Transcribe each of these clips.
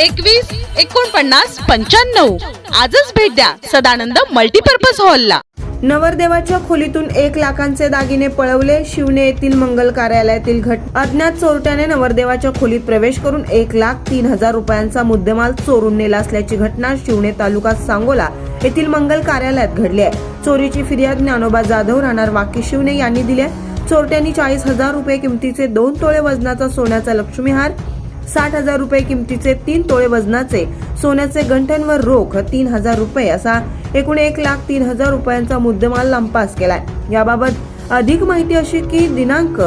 एकवीस एकोणपन्नास पंच्याण्णव. आजच भेट द्या सदानंद मल्टीपर्पज हॉलला. नवरदेवाच्या खोलीतून एक लाखांचे दागिने पळवले शिवने येथील मंगल कार्यालयातील घट. अज्ञात चोरट्याने नवरदेवाच्या खोलीत प्रवेश करून एक लाख तीन हजार रुपयांचा मुद्देमाल चोरून नेला असल्याची घटना शिवने तालुका सांगोला येथील मंगल कार्यालयात घडली आहे. चोरीची फिर्याद ज्ञानोबा जाधव राहणार वाकी शिवने यांनी दिली आहे. चोरट्यांनी चाळीस हजार रुपये किमतीचे दोन तोळे वजनाचा सोन्याचा लक्ष्मीहार साठ हजार रुपये किमतीचे तीन तोळे वजनाचे सोन्याचे गंठण रोख तीन हजार रुपये असा एकूण एक लाख तीन हजार रुपयांचा मुद्देमाल लंपास केलाय. याबाबत अधिक माहिती अशी की दिनांक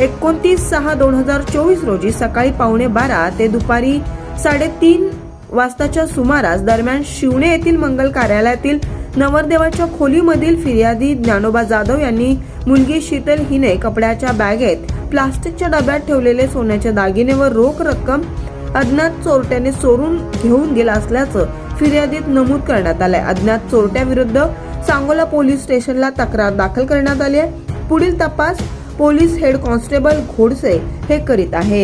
एकोणतीस सहा दोन हजार चोवीस रोजी सकाळी पावणे बारा ते दुपारी साडेतीन वाजताच्या सुमारास दरम्यान शिवणे येथील मंगल कार्यालयातील नवरदेवाच्या खोलीमधील फिर्यादी ज्ञानोबा जाधव यांनी मुलगी शीतल हिने कपड्याच्या बॅगेत प्लास्टिकच्या डब्यात ठेवलेले सोन्याच्या दागिने व रोख रक्कम अज्ञात चोरट्याने चोरून घेऊन गेला असल्याचं फिर्यादीत नमूद करण्यात आलंय. अज्ञात चोरट्याविरुद्ध सांगोला पोलीस स्टेशनला तक्रार दाखल करण्यात आली आहे. पुढील तपास पोलीस हेड कॉन्स्टेबल घोडसे हे करीत आहेत.